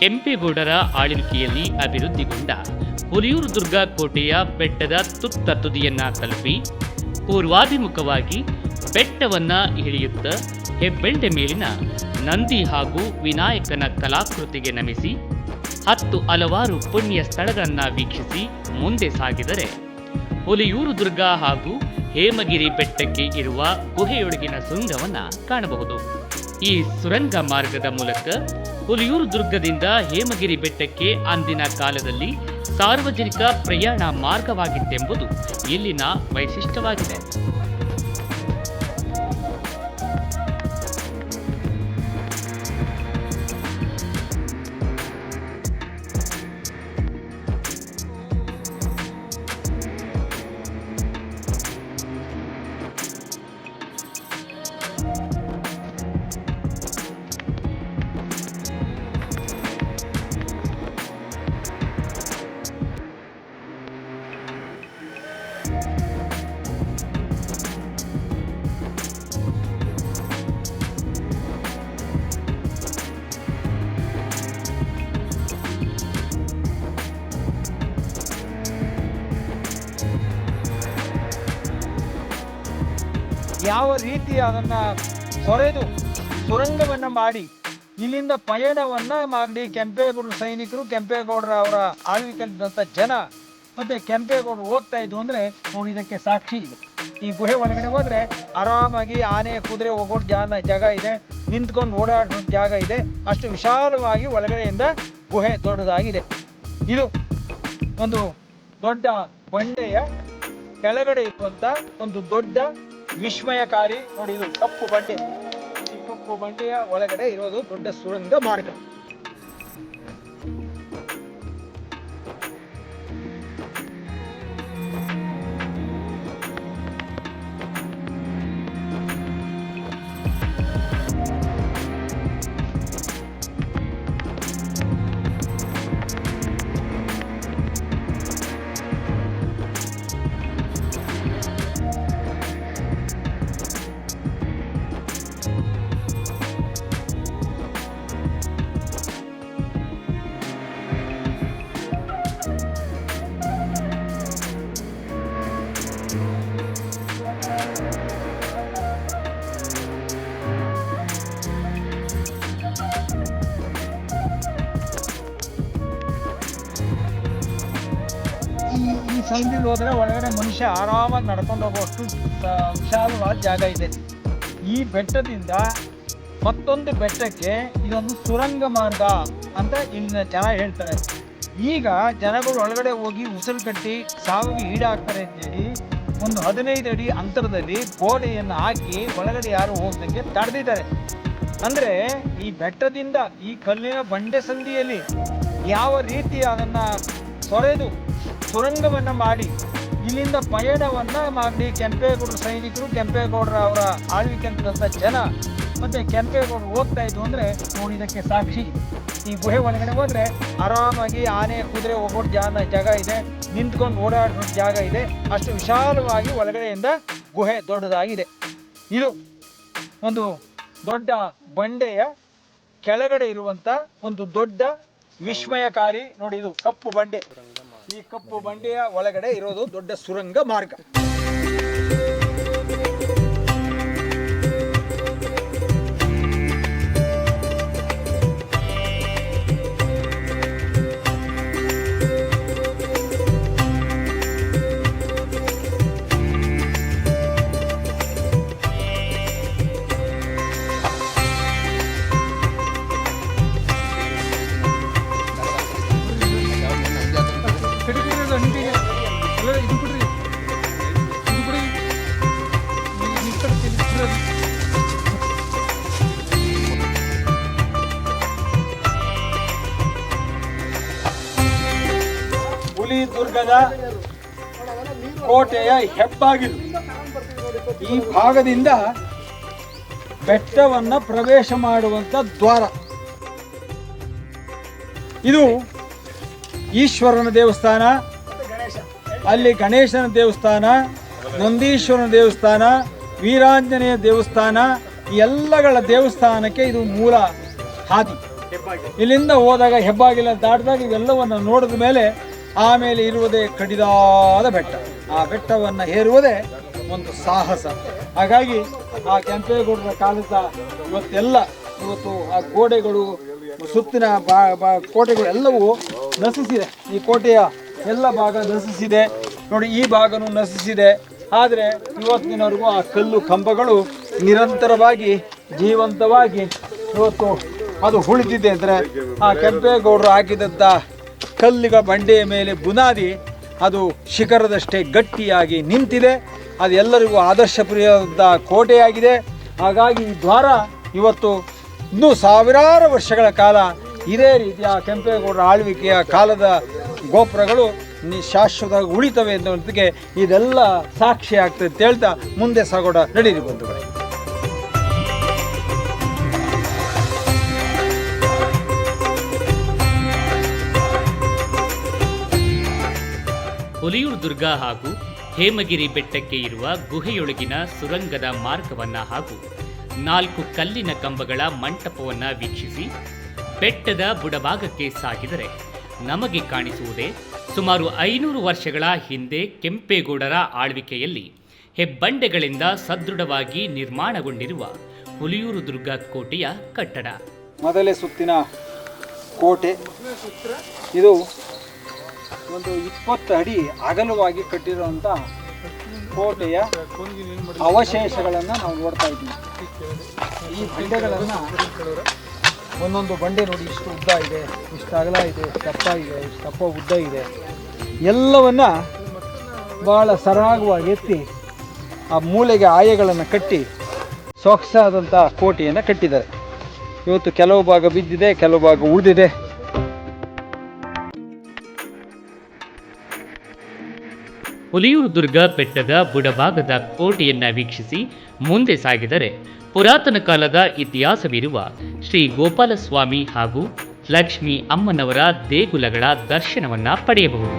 ಕೆಂಪೇಗೌಡರ ಆಳ್ವಿಕೆಯಲ್ಲಿ ಅಭಿವೃದ್ಧಿಗೊಂಡ ಹುಲಿಯೂರು ದುರ್ಗ ಕೋಟೆಯ ಬೆಟ್ಟದ ತುತ್ತ ತುದಿಯನ್ನ ತಲುಪಿ ಪೂರ್ವಾಭಿಮುಖವಾಗಿ ಬೆಟ್ಟವನ್ನ ಇಳಿಯುತ್ತ ಹೆಬ್ಬೆಂಡೆ ಮೇಲಿನ ನಂದಿ ಹಾಗೂ ವಿನಾಯಕನ ಕಲಾಕೃತಿಗೆ ನಮಿಸಿ ಹತ್ತು ಹಲವಾರು ಪುಣ್ಯ ಸ್ಥಳಗಳನ್ನ ವೀಕ್ಷಿಸಿ ಮುಂದೆ ಸಾಗಿದರೆ ಹುಲಿಯೂರು ದುರ್ಗ ಹಾಗೂ ಹೇಮಗಿರಿ ಬೆಟ್ಟಕ್ಕೆ ಇರುವ ಗುಹೆಯೊಳಗಿನ ಸುಂಗವನ್ನು ಕಾಣಬಹುದು. ಈ ಸುರಂಗ ಮಾರ್ಗದ ಮೂಲಕ ಹುಲಿಯೂರು ದುರ್ಗದಿಂದ ಹೇಮಗಿರಿ ಬೆಟ್ಟಕ್ಕೆ ಅಂದಿನ ಕಾಲದಲ್ಲಿ ಸಾರ್ವಜನಿಕ ಪ್ರಯಾಣ ಮಾರ್ಗವಾಗಿತ್ತೆಂಬುದು ಇಲ್ಲಿನ ವೈಶಿಷ್ಟ್ಯವಾಗಿದೆ. ಯಾವ ರೀತಿ ಅದನ್ನ ಹೊರೆದು ಸುರಂಗವನ್ನ ಮಾಡಿ ಇಲ್ಲಿಂದ ಪಯಣವನ್ನ ಮಾಡಿ ಕೆಂಪೇಗೌಡರ ಸೈನಿಕರು, ಕೆಂಪೇಗೌಡರ ಅವರ ಆಳ್ವಿಕೆಯಲ್ಲಿದ್ದಂಥ ಜನ ಮತ್ತೆ ಕೆಂಪೇಗೌಡರು ಹೋಗ್ತಾ ಇದ್ವು ಅಂದ್ರೆ ನೋಡಿ ಇದಕ್ಕೆ ಸಾಕ್ಷಿ ಇದೆ. ಈ ಗುಹೆ ಒಳಗಡೆ ಹೋದ್ರೆ ಆರಾಮಾಗಿ ಆನೆ, ಕುದುರೆ ಹೋಗೋ ಜಾನ ಜಾಗ ಇದೆ. ನಿಂತ್ಕೊಂಡು ಓಡಾಡೋ ಜಾಗ ಇದೆ. ಅಷ್ಟು ವಿಶಾಲವಾಗಿ ಒಳಗಡೆಯಿಂದ ಗುಹೆ ದೊಡ್ಡದಾಗಿದೆ. ಇದು ಒಂದು ದೊಡ್ಡ ಬಂಡೆಯ ಕೆಳಗಡೆ ಇರುವಂತ ಒಂದು ದೊಡ್ಡ ವಿಸ್ಮಯಕಾರಿ. ನೋಡಿ ಇದು ಕಪ್ಪು ಬಂಡೆ. ಕಪ್ಪು ಬಂಡೆಯ ಒಳಗಡೆ ಇರೋದು ದೊಡ್ಡ ಸುರಂಗ ಮಾರ್ಗ. ಈ ಹೋದರೆ ಒಳಗಡೆ ಮನುಷ್ಯ ಆರಾಮಾಗಿ ನಡ್ಕೊಂಡು ಹೋಗುವಷ್ಟು ವಿಶಾಲವಾದ ಜಾಗ ಇದೆ. ಈ ಬೆಟ್ಟದಿಂದ ಮತ್ತೊಂದು ಬೆಟ್ಟಕ್ಕೆ ಇದೊಂದು ಸುರಂಗ ಮಾರ್ಗ ಅಂತ ಇಲ್ಲಿನ ಜನ ಹೇಳ್ತಾರೆ. ಈಗ ಜನಗಳು ಒಳಗಡೆ ಹೋಗಿ ಉಸಿರು ಕಟ್ಟಿ ಸಾವಿಗೆ ಈಡಾಗ್ತಾರೆ ಅಂತೇಳಿ ಒಂದು ಹದಿನೈದು ಅಡಿ ಅಂತರದಲ್ಲಿ ಗೋಡೆಯನ್ನು ಹಾಕಿ ಒಳಗಡೆ ಯಾರು ಹೋಗ್ದಂಗೆ ತಡೆದಿದ್ದಾರೆ. ಅಂದರೆ ಈ ಬೆಟ್ಟದಿಂದ ಈ ಕಲ್ಲಿನ ಬಂಡೆ ಸಂದಿಯಲ್ಲಿ ಯಾವ ರೀತಿ ಅದನ್ನು ತೊರೆದು ಸುರಂಗವನ್ನ ಮಾಡಿ ಇಲ್ಲಿಂದ ಪಯಣವನ್ನ ಮಾಡಿ ಕೆಂಪೇಗೌಡರ ಸೈನಿಕರು, ಕೆಂಪೇಗೌಡರ ಅವರ ಆಳ್ವಿಕೆಯಲ್ಲಿದ್ದಂಥ ಜನ. ಮತ್ತೆ ಕೆಂಪೇಗೌಡರು ಹೋಗ್ತಾ ಇದ್ದು ಅಂದ್ರೆ ನೋಡಿದಕ್ಕೆ ಸಾಕ್ಷಿ. ಈ ಗುಹೆ ಒಳಗಡೆ ಹೋದರೆ ಆರಾಮಾಗಿ ಆನೆ ಕುದುರೆ ಹೋಗೋ ಜಾಗ ಜಾಗ ಇದೆ. ನಿಂತ್ಕೊಂಡು ಓಡಾಡೋ ಜಾಗ ಇದೆ. ಅಷ್ಟು ವಿಶಾಲವಾಗಿ ಒಳಗಡೆಯಿಂದ ಗುಹೆ ದೊಡ್ಡದಾಗಿದೆ. ಇದು ಒಂದು ದೊಡ್ಡ ಬಂಡೆಯ ಕೆಳಗಡೆ ಇರುವಂತ ಒಂದು ದೊಡ್ಡ ವಿಸ್ಮಯಕಾರಿ ನೋಡಿ ಇದು ಕಪ್ಪು ಬಂಡೆ. ಈ ಕಪ್ಪು ಬಂಡೆಯ ಒಳಗಡೆ ಇರೋದು ದೊಡ್ಡ ಸುರಂಗ ಮಾರ್ಗ. ಕೋಟೆಯ ಹೆಬ್ಬಾಗಿಲು. ಈ ಭಾಗದಿಂದ ಬೆಟ್ಟವನ್ನ ಪ್ರವೇಶ ಮಾಡುವಂತ ದ್ವಾರ. ಇದು ಈಶ್ವರನ ದೇವಸ್ಥಾನ, ಅಲ್ಲಿ ಗಣೇಶನ ದೇವಸ್ಥಾನ, ನಂದೀಶ್ವರನ ದೇವಸ್ಥಾನ, ವೀರಾಂಜನೇಯ ದೇವಸ್ಥಾನ ಎಲ್ಲಗಳ ದೇವಸ್ಥಾನಕ್ಕೆ ಇದು ಮೂಲ ಹಾದಿ. ಇಲ್ಲಿಂದ ಹೋದಾಗ ಹೆಬ್ಬಾಗಿಲ ದಾಟಿದಾಗ ಇವೆಲ್ಲವನ್ನು ನೋಡಿದ ಮೇಲೆ ಆಮೇಲೆ ಇರುವುದೇ ಕಡಿದಾದ ಬೆಟ್ಟ. ಆ ಬೆಟ್ಟವನ್ನು ಏರುವುದೇ ಒಂದು ಸಾಹಸ. ಹಾಗಾಗಿ ಆ ಕೆಂಪೇಗೌಡರ ಕಾಲದ ಇವತ್ತೆಲ್ಲ, ಇವತ್ತು ಆ ಗೋಡೆಗಳು, ಸುತ್ತಿನ ಬಾ ಬಾ, ಕೋಟೆಗಳು ಎಲ್ಲವೂ ನಶಿಸಿದೆ. ಈ ಕೋಟೆಯ ಎಲ್ಲ ಭಾಗ ನಶಿಸಿದೆ. ನೋಡಿ, ಈ ಭಾಗನೂ ನಶಿಸಿದೆ. ಆದರೆ ಇವತ್ತಿನವರೆಗೂ ಆ ಕಲ್ಲು ಕಂಬಗಳು ನಿರಂತರವಾಗಿ ಜೀವಂತವಾಗಿ ಇವತ್ತು ಅದು ಉಳಿದಿದೆ. ಅಂದರೆ ಆ ಕೆಂಪೇಗೌಡರು ಹಾಕಿದಂಥ ಕಲ್ಲಿಗ ಬಂಡೆಯ ಮೇಲೆ ಬುನಾದಿ ಅದು ಶಿಖರದಷ್ಟೇ ಗಟ್ಟಿಯಾಗಿ ನಿಂತಿದೆ. ಅದು ಎಲ್ಲರಿಗೂ ಆದರ್ಶಪ್ರಿಯವಾದ ಕೋಟೆಯಾಗಿದೆ. ಹಾಗಾಗಿ ಈ ದ್ವಾರ ಇವತ್ತು ಇನ್ನೂ ಸಾವಿರಾರು ವರ್ಷಗಳ ಕಾಲ ಇದೇ ರೀತಿಯ ಕೆಂಪೇಗೌಡರ ಆಳ್ವಿಕೆಯ ಕಾಲದ ಗೋಪುರಗಳು ಶಾಶ್ವತವಾಗಿ ಉಳಿತವೆ ಅನ್ನೋದಕ್ಕೆ ಇದೆಲ್ಲ ಸಾಕ್ಷಿ ಆಗ್ತದೆ ಅಂತ ಹೇಳ್ತಾ ಮುಂದೆ ಸಾಗೋಣ. ನಡೀರಿ ಬಂಧುಗಳೇ. ಹುಲಿಯೂರು ದುರ್ಗ ಹಾಗೂ ಹೇಮಗಿರಿ ಬೆಟ್ಟಕ್ಕೆ ಇರುವ ಗುಹೆಯೊಳಗಿನ ಸುರಂಗದ ಮಾರ್ಗವನ್ನ ಹಾಗೂ ನಾಲ್ಕು ಕಲ್ಲಿನ ಕಂಬಗಳ ಮಂಟಪವನ್ನ ವೀಕ್ಷಿಸಿ ಬೆಟ್ಟದ ಬುಡಭಾಗಕ್ಕೆ ಸಾಗಿದರೆ ನಮಗೆ ಕಾಣಿಸುವುದೇ ಸುಮಾರು ಐನೂರು ವರ್ಷಗಳ ಹಿಂದೆ ಕೆಂಪೇಗೌಡರ ಆಳ್ವಿಕೆಯಲ್ಲಿ ಹೆಬ್ಬಂಡೆಗಳಿಂದ ಸದೃಢವಾಗಿ ನಿರ್ಮಾಣಗೊಂಡಿರುವ ಹುಲಿಯೂರು ದುರ್ಗ ಕೋಟೆಯ ಕಟ್ಟಡ. ಮೊದಲೇ ಸುತ್ತಿನ ಕೋಟೆ. ಇದು ಒಂದು ಇಪ್ಪತ್ತು ಅಡಿ ಅಗಲವಾಗಿ ಕಟ್ಟಿರುವಂಥ ಕೋಟೆಯ ಅವಶೇಷಗಳನ್ನು ನಾವು ನೋಡ್ತಾ ಇದ್ದೀವಿ. ಈ ಬಂಡೆಗಳನ್ನು ಒಂದೊಂದು ಬಂಡೆ ನೋಡಿ, ಇಷ್ಟು ಉದ್ದ ಇದೆ, ಇಷ್ಟು ಅಗಲ ಇದೆ, ದಪ್ಪ ಇದೆ, ಇಷ್ಟು ದಪ್ಪ ಉದ್ದ ಇದೆ. ಎಲ್ಲವನ್ನ ಬಹಳ ಸರಾಗವಾಗಿ ಎತ್ತಿ ಆ ಮೂಲೆಗೆ ಆಯಗಳನ್ನು ಕಟ್ಟಿ ಸೊಗಸಾದಂಥ ಕೋಟೆಯನ್ನು ಕಟ್ಟಿದ್ದಾರೆ. ಇವತ್ತು ಕೆಲವು ಭಾಗ ಬಿದ್ದಿದೆ, ಕೆಲವು ಭಾಗ ಉಳಿದಿದೆ. ಹುಲಿಯೂರು ದುರ್ಗ ಬೆಟ್ಟದ ಬುಡಭಾಗದ ಕೋಟೆಯನ್ನ ವೀಕ್ಷಿಸಿ ಮುಂದೆ ಸಾಗಿದರೆ ಪುರಾತನ ಕಾಲದ ಇತಿಹಾಸವಿರುವ ಶ್ರೀ ಗೋಪಾಲಸ್ವಾಮಿ ಹಾಗೂ ಲಕ್ಷ್ಮೀ ಅಮ್ಮನವರ ದೇಗುಲಗಳ ದರ್ಶನವನ್ನ ಪಡೆಯಬಹುದು.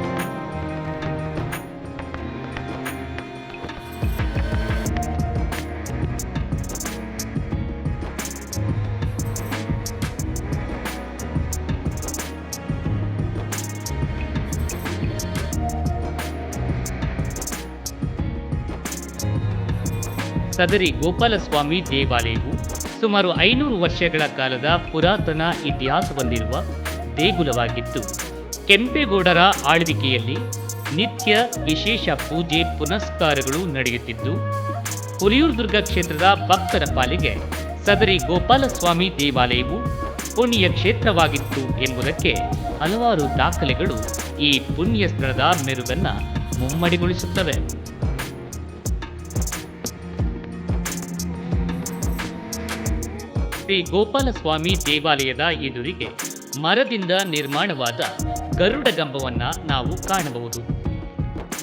ಸದರಿ ಗೋಪಾಲಸ್ವಾಮಿ ದೇವಾಲಯವು ಸುಮಾರು ಐನೂರು ವರ್ಷಗಳ ಕಾಲದ ಪುರಾತನ ಇತಿಹಾಸ ಹೊಂದಿರುವ ದೇಗುಲವಾಗಿದ್ದು ಕೆಂಪೇಗೌಡರ ಆಳ್ವಿಕೆಯಲ್ಲಿ ನಿತ್ಯ ವಿಶೇಷ ಪೂಜೆ ಪುನಸ್ಕಾರಗಳು ನಡೆಯುತ್ತಿದ್ದು ಹುಲಿಯೂರು ದುರ್ಗ ಕ್ಷೇತ್ರದ ಭಕ್ತರ ಪಾಲಿಗೆ ಸದರಿ ಗೋಪಾಲಸ್ವಾಮಿ ದೇವಾಲಯವು ಪುಣ್ಯ ಕ್ಷೇತ್ರವಾಗಿತ್ತು ಎಂಬುದಕ್ಕೆ ಹಲವಾರು ದಾಖಲೆಗಳು ಈ ಪುಣ್ಯ ಸ್ಥಳದ ಮೆರುಗನ್ನು ಮುಮ್ಮಡಿಗೊಳಿಸುತ್ತವೆ. ಶ್ರೀ ಗೋಪಾಲಸ್ವಾಮಿ ದೇವಾಲಯದ ಎದುರಿಗೆ ಮರದಿಂದ ನಿರ್ಮಾಣವಾದ ಗರುಡ ಗಂಬವನ್ನ ನಾವು ಕಾಣಬಹುದು.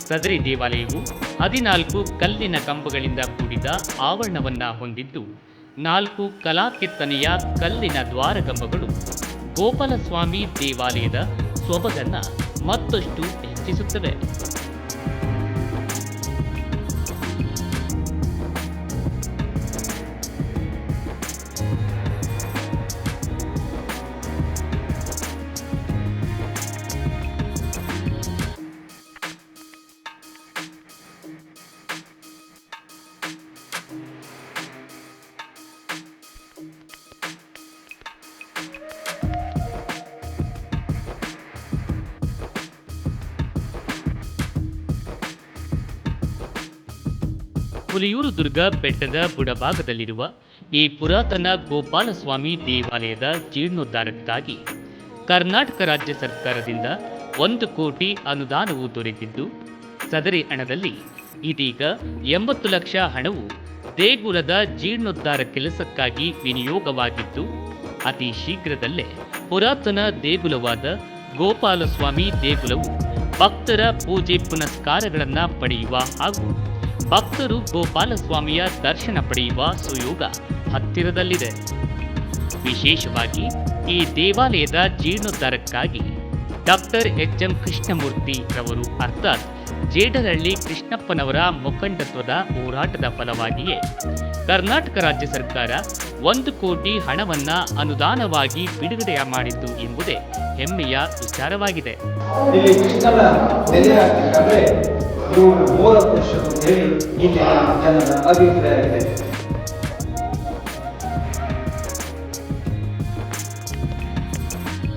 ಸದರಿ ದೇವಾಲಯವು ಹದಿನಾಲ್ಕು ಕಲ್ಲಿನ ಕಂಬಗಳಿಂದ ಕೂಡಿದ ಆವರಣವನ್ನು ಹೊಂದಿದ್ದು, ನಾಲ್ಕು ಕಲಾಕೆತ್ತನೆಯ ಕಲ್ಲಿನ ದ್ವಾರಗಂಬಗಳು ಗೋಪಾಲಸ್ವಾಮಿ ದೇವಾಲಯದ ಸೊಬಗನ್ನು ಮತ್ತಷ್ಟು ಹೆಚ್ಚಿಸುತ್ತವೆ. ಹುಲಿಯೂರು ದುರ್ಗ ಬೆಟ್ಟದ ಬುಡಭಾಗದಲ್ಲಿರುವ ಈ ಪುರಾತನ ಗೋಪಾಲಸ್ವಾಮಿ ದೇವಾಲಯದ ಜೀರ್ಣೋದ್ಧಾರಕ್ಕಾಗಿ ಕರ್ನಾಟಕ ರಾಜ್ಯ ಸರ್ಕಾರದಿಂದ ಒಂದು ಕೋಟಿ ಅನುದಾನವು ದೊರೆತಿದ್ದು, ಸದರಿ ಹಣದಲ್ಲಿ ಇದೀಗ ಎಂಬತ್ತು ಲಕ್ಷ ಹಣವು ದೇಗುಲದ ಜೀರ್ಣೋದ್ಧಾರ ಕೆಲಸಕ್ಕಾಗಿ ವಿನಿಯೋಗವಾಗಿದ್ದು, ಅತಿ ಶೀಘ್ರದಲ್ಲೇ ಪುರಾತನ ದೇಗುಲವಾದ ಗೋಪಾಲಸ್ವಾಮಿ ದೇಗುಲವು ಭಕ್ತರ ಪೂಜೆ ಪುನಸ್ಕಾರಗಳನ್ನು ಪಡೆಯುವ ಹಾಗೂ ಭಕ್ತರು ಗೋಪಾಲಸ್ವಾಮಿಯ ದರ್ಶನ ಪಡೆಯುವ ಸುಯೋಗ ಹತ್ತಿರದಲ್ಲಿದೆ. ವಿಶೇಷವಾಗಿ ಈ ದೇವಾಲಯದ ಜೀರ್ಣೋದ್ಧಾರಕ್ಕಾಗಿ ಡಾಕ್ಟರ್ ಎಚ್ ಎಂ ಕೃಷ್ಣಮೂರ್ತಿ ರವರು ಅರ್ಥಾತ್ ಜೇಡರಹಳ್ಳಿ ಕೃಷ್ಣಪ್ಪನವರ ಮುಖಂಡತ್ವದ ಹೋರಾಟದ ಫಲವಾಗಿಯೇ ಕರ್ನಾಟಕ ರಾಜ್ಯ ಸರ್ಕಾರ ಒಂದು ಕೋಟಿ ಹಣವನ್ನ ಅನುದಾನವಾಗಿ ಬಿಡುಗಡೆ ಮಾಡಿದ್ದು ಎಂಬುದೇ ಹೆಮ್ಮೆಯ ವಿಚಾರವಾಗಿದೆ.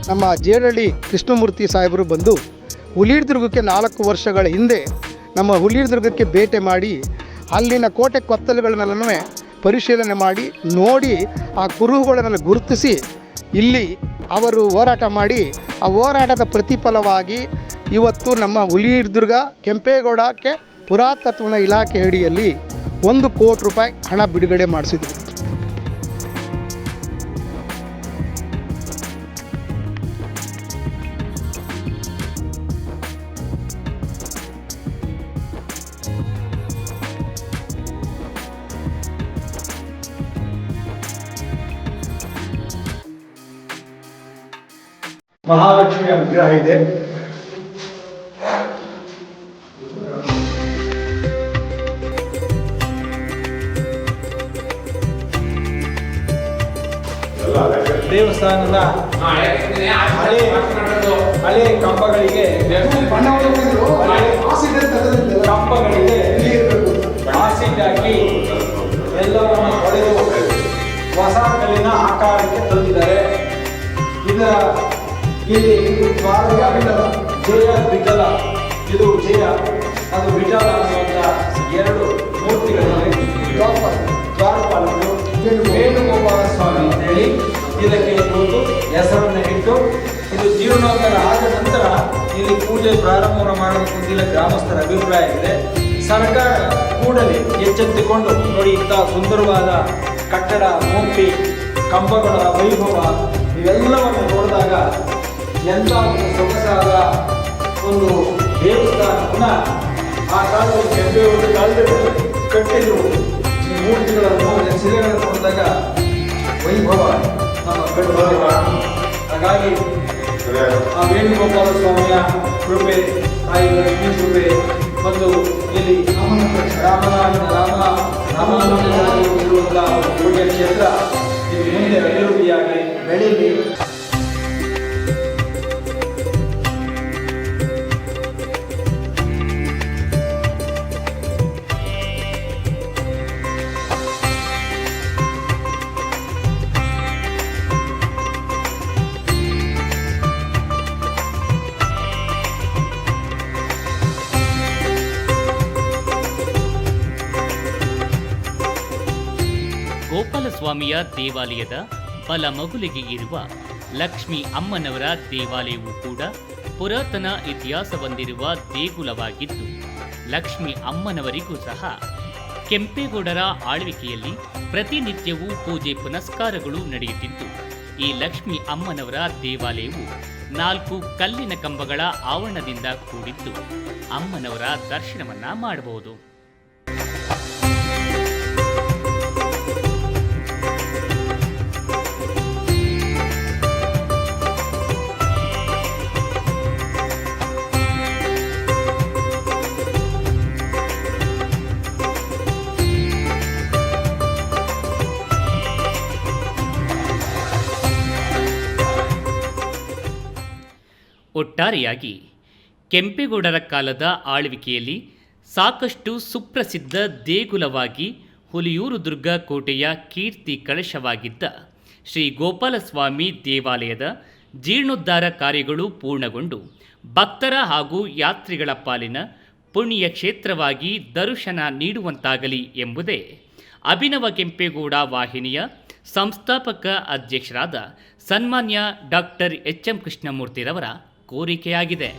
ನಮ್ಮ ಜೇಡಳ್ಳಿ ಕೃಷ್ಣಮೂರ್ತಿ ಸಾಹೇಬರು ಬಂದು ಹುಲಿದುರ್ಗಕ್ಕೆ ನಾಲ್ಕು ವರ್ಷಗಳ ಹಿಂದೆ ನಮ್ಮ ಹುಲಿದುರ್ಗಕ್ಕೆ ಭೇಟಿ ಮಾಡಿ, ಅಲ್ಲಿನ ಕೋಟೆ ಕೊತ್ತಲುಗಳನ್ನೆಲ್ಲನೂ ಪರಿಶೀಲನೆ ಮಾಡಿ, ನೋಡಿ ಆ ಕುರುಹುಗಳನ್ನು ಗುರುತಿಸಿ, ಇಲ್ಲಿ ಅವರು ಹೋರಾಟ ಮಾಡಿ, ಆ ಹೋರಾಟದ ಪ್ರತಿಫಲವಾಗಿ ಇವತ್ತು ನಮ್ಮ ಹುಲಿದುರ್ಗ ಕೆಂಪೇಗೌಡಕ್ಕೆ ಪುರಾತತ್ವನ ಇಲಾಖೆ ಅಡಿಯಲ್ಲಿ ಒಂದು ಕೋಟಿ ರೂಪಾಯಿ ಹಣ ಬಿಡುಗಡೆ ಮಾಡಿಸಿದ್ರು. ಮಹಾಲಕ್ಷ್ಮಿಯ ವಿಗ್ರಹ ಇದೆ. ದೇವಸ್ಥಾನದ ಹಳೆ ಹಳೆ ಕಂಬಗಳಿಗೆ ಕಂಬಗಳಿಗೆ ಆಸಿಡ್ ಹಾಕಿ ಎಲ್ಲವನ್ನು ಹೊಡೆದು ಹೊಸ ಕಲ್ಲಿನ ಆಕಾರಕ್ಕೆ ತಂದಿದ್ದಾರೆ. ಇದರ ಇಲ್ಲಿ ಸ್ವಾರಸ್ಯ ಬಿಡಲ ಜಯ ಬಿಡಲ ಇದು ಜಯ, ಅದು ಬಿಡಲ ಅನ್ನುವಂಥ ಎರಡು ಮೂರ್ತಿಗಳಿವೆ ದ್ವಾರಪಾಲಕರು ವೇಣುಗೋಪಾಲ ಸ್ವಾಮಿ ಅಂತ ಹೇಳಿ ಇದಕ್ಕೆ ಒಂದು ಹೆಸರನ್ನು ಇಟ್ಟು ಇದು ಜೀರ್ಣೋತ್ತರ ಆದ ನಂತರ ಇಲ್ಲಿ ಪೂಜೆ ಪ್ರಾರಂಭ ಮಾಡಬೇಕು ಅಂತಿಲ್ಲ ಗ್ರಾಮಸ್ಥರ ಅಭಿಪ್ರಾಯ ಇದೆ. ಸರ್ಕಾರ ಕೂಡಲೇ ಎಚ್ಚೆತ್ತುಕೊಂಡು ನೋಡಿ ಇಂಥ ಸುಂದರವಾದ ಕಟ್ಟಡ, ಮೂರ್ತಿ, ಕಂಬಗಳ ವೈಭವ ಇವೆಲ್ಲವನ್ನು ನೋಡಿದಾಗ ಎಂಥ ಒಂದು ಸೊಗಸಾದ ಒಂದು ದೇವಸ್ಥಾನವನ್ನು ಆ ಕಾಲದಲ್ಲಿ ಕೆಂಪೇಗೌಡ ಕಾಲದಲ್ಲಿ ಕಟ್ಟಿದ್ರು ಈ ಮೂರ್ತಿಗಳನ್ನು ಶಿಲೆಗಳನ್ನು ನೋಡಿದಾಗ ವೈಭವ ನಮ್ಮ ಕಣ್ಣು. ಹಾಗಾಗಿ ಆ ವೇಣುಗೋಪಾಲ ಸ್ವಾಮಿಯ ಕೃಪೆ ತಾಯಿ ಲಕ್ಷ್ಮೀ ಕೃಪೆ ಮತ್ತು ಇಲ್ಲಿ ರಾಮನ, ರಾಮ ರಾಮಾನುಜರಾಗಿ ಇರುವಂತಹ ಒಂದು ಪುಣ್ಯ ಕ್ಷೇತ್ರ ಇದು ಮುಂದೆ ಅಭಿವೃದ್ಧಿಯಾಗಿ ಬೆಳೀಲಿ ಗೋಪಾಲಸ್ವಾಮಿಯ ದೇವಾಲಯದ ಬಲಮಗುಲಿಗೆ ಇರುವ ಲಕ್ಷ್ಮಿ ಅಮ್ಮನವರ ದೇವಾಲಯವು ಕೂಡ ಪುರಾತನ ಇತಿಹಾಸ ಹೊಂದಿರುವ ದೇಗುಲವಾಗಿದ್ದು, ಲಕ್ಷ್ಮಿ ಅಮ್ಮನವರಿಗೂ ಸಹ ಕೆಂಪೇಗೌಡರ ಆಳ್ವಿಕೆಯಲ್ಲಿ ಪ್ರತಿನಿತ್ಯವೂ ಪೂಜೆ ಪುನಸ್ಕಾರಗಳು ನಡೆಯುತ್ತಿದ್ದು, ಈ ಲಕ್ಷ್ಮಿ ಅಮ್ಮನವರ ದೇವಾಲಯವು ನಾಲ್ಕು ಕಲ್ಲಿನ ಕಂಬಗಳ ಆವರಣದಿಂದ ಕೂಡಿದ್ದು, ಅಮ್ಮನವರ ದರ್ಶನವನ್ನ ಮಾಡಬಹುದು. ಒಟ್ಟಾರೆಯಾಗಿ ಕೆಂಪೇಗೌಡರ ಕಾಲದ ಆಳ್ವಿಕೆಯಲ್ಲಿ ಸಾಕಷ್ಟು ಸುಪ್ರಸಿದ್ಧ ದೇಗುಲವಾಗಿ ಹುಲಿಯೂರು ದುರ್ಗ ಕೋಟೆಯ ಕೀರ್ತಿ ಕಳಶವಾಗಿದ್ದ ಶ್ರೀ ಗೋಪಾಲಸ್ವಾಮಿ ದೇವಾಲಯದ ಜೀರ್ಣೋದ್ಧಾರ ಕಾರ್ಯಗಳು ಪೂರ್ಣಗೊಂಡು ಭಕ್ತರ ಹಾಗೂ ಯಾತ್ರಿಗಳ ಪಾಲಿನ ಪುಣ್ಯ ಕ್ಷೇತ್ರವಾಗಿ ದರ್ಶನ ನೀಡುವಂತಾಗಲಿ ಎಂಬುದೇ ಅಭಿನವ ಕೆಂಪೇಗೌಡ ವಾಹಿನಿಯ ಸಂಸ್ಥಾಪಕ ಅಧ್ಯಕ್ಷರಾದ ಸನ್ಮಾನ್ಯ ಡಾಕ್ಟರ್ ಎಚ್ ಎಂ ಕೃಷ್ಣಮೂರ್ತಿರವರ ಕೋರಿಕೆಯಾಗಿದೆ.